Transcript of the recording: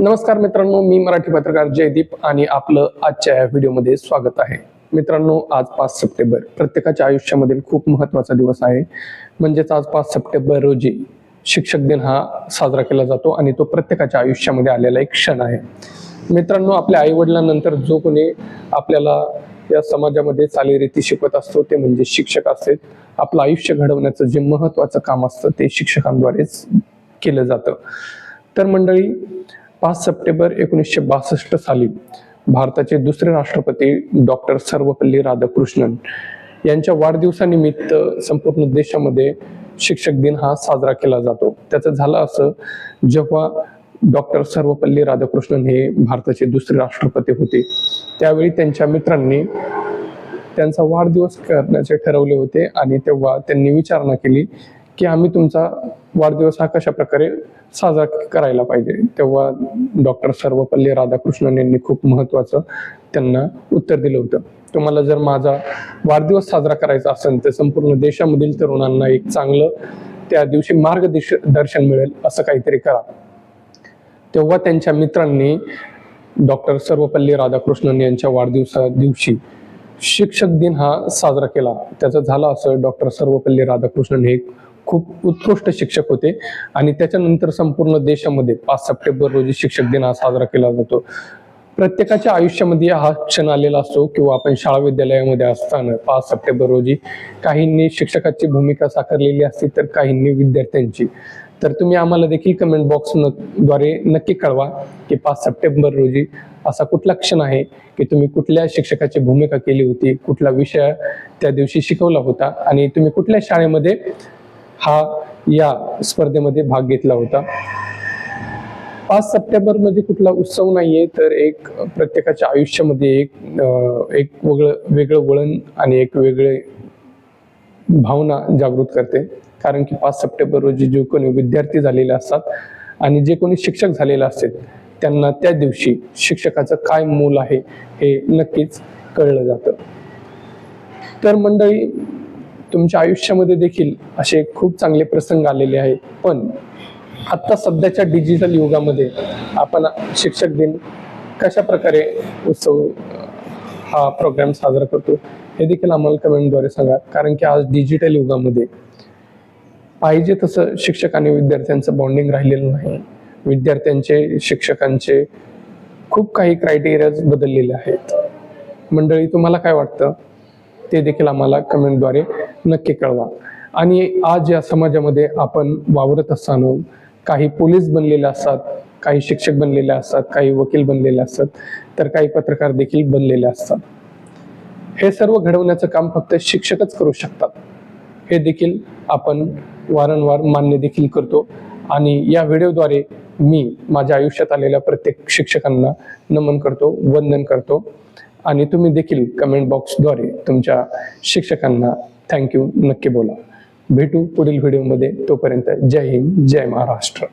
नमस्कार मित्रांनो मी मराठी पत्रकार जयदीप आणि आपलं आजच्या या व्हिडिओमध्ये स्वागत आहे. मित्रांनो आज पाच सप्टेंबर प्रत्येकाच्या आयुष्यामधील खूप महत्त्वाचा दिवस आहे. म्हणजेच आज पाच सप्टेंबर रोजी शिक्षक दिन हा साजरा केला जातो आणि तो प्रत्येकाच्या आयुष्यामध्ये आलेला एक क्षण आहे. मित्रांनो आपल्या आईवडिलांनंतर जो कोणी आपल्याला या समाजामध्ये चालीरीती शिकवत असतो ते म्हणजे शिक्षक असतात. आपलं आयुष्य घडवण्याचं जे महत्वाचं काम असतं ते शिक्षकांद्वारेच केलं जातं. तर मंडळी पाच सप्टेंबर एकोणीसशे बासष्ट साली भारताचे दुसरे राष्ट्रपती डॉक्टर सर्वपल्ली राधाकृष्णन यांच्या वाढदिवसानिमित्त संपूर्ण देशामध्ये शिक्षक दिन हा साजरा केला जातो. त्याचं झालं असं जेव्हा डॉक्टर सर्वपल्ली राधाकृष्णन हे भारताचे दुसरे राष्ट्रपती होते. त्यावेळी त्यांच्या मित्रांनी त्यांचा वाढदिवस करण्याचे ठरवले होते आणि तेव्हा त्यांनी विचारणा केली की आम्ही तुमचा वाढदिवस हा कशा प्रकारे साजरा करायला पाहिजे. तेव्हा डॉक्टर सर्वपल्ली राधाकृष्णन यांनी खूप महत्वाचं त्यांना उत्तर दिलं होतं. तुम्हाला जर माझा वाढदिवस साजरा करायचा असेल तर संपूर्ण देशामधील तरुणांना एक चांगलं त्या दिवशी मार्गदर्श दर्शन मिळेल असं काहीतरी करा. तेव्हा त्यांच्या मित्रांनी डॉक्टर सर्वपल्ली राधाकृष्णन यांच्या वाढदिवसा दिवशी शिक्षक दिन हा साजरा केला. त्याचं झालं असं डॉक्टर सर्वपल्ली राधाकृष्णन हे खूप उत्कृष्ट शिक्षक होते. आणि त्याच्यानंतर संपूर्ण देशामध्ये पाच सप्टेंबर रोजी शिक्षक दिन हा साजरा केला जातो. प्रत्येकाच्या आयुष्यामध्ये हा क्षण आलेला असतो किंवा आपण शाळा विद्यालयामध्ये असताना पाच सप्टेंबर रोजी काहींनी शिक्षकाची भूमिका साकारलेली असते तर काहींनी विद्यार्थ्यांची. तर तुम्ही आम्हाला देखील कमेंट बॉक्सद्वारे नक्की कळवा की पाच सप्टेंबर रोजी असा कुठला क्षण आहे की तुम्ही कुठल्या शिक्षकाची भूमिका केली होती कुठला विषय त्या दिवशी शिकवला होता आणि तुम्ही कुठल्या शाळेमध्ये हा या स्पर्धेमध्ये भाग घेतला होता. पाच सप्टेंबरमध्ये कुठला उत्सव नाहीये तर एक प्रत्येकाच्या आयुष्यामध्ये एक एक वेगळं वेगळं वळण आणि एक वेगळे भावना जागृत करते. कारण की पाच सप्टेंबर रोजी जे कोणी विद्यार्थी झालेले असतात आणि जे कोणी शिक्षक झालेले असतात त्यांना त्या दिवशी शिक्षकाचं काय मूल आहे हे नक्कीच कळलं जातं. तर मंडळी तुमच्या आयुष्यामध्ये देखील असे खूप चांगले प्रसंग आलेले आहेत. पण आत्ता सध्याच्या डिजिटल युगामध्ये आपण शिक्षक दिन कशा प्रकारे उत्सव हा प्रोग्राम साजरा करतो हे देखील आम्हाला कमेंटद्वारे सांगा. कारण की आज डिजिटल युगामध्ये पाहिजे तसं शिक्षक आणि विद्यार्थ्यांचं बॉन्डिंग राहिलेलं नाही. विद्यार्थ्यांचे शिक्षकांचे खूप काही क्रायटेरियाज बदललेले आहेत. मंडळी तुम्हाला काय वाटतं? ते देखील आम्हाला कमेंटद्वारे नक्की कळवा. आणि आज या समाजामध्ये आपण वावरत असताना काही पोलीस बनलेले असतात काही शिक्षक बनलेले असतात काही वकील बनलेले असतात तर काही पत्रकार देखील बनलेले असतात. हे सर्व घडवण्याचं काम फक्त शिक्षकच करू शकतात. हे देखील आपण वारंवार मान्य देखील करतो. आणि या व्हिडिओद्वारे मी माझ्या आयुष्यात आलेल्या प्रत्येक शिक्षकांना नमन करतो वंदन करतो. आणि तुम्ही देखील कमेंट बॉक्सद्वारे तुमच्या शिक्षकांना थँक्यू नक्की बोला. भेटू पुढील व्हिडिओमध्ये. तोपर्यंत जय हिंद जय महाराष्ट्र.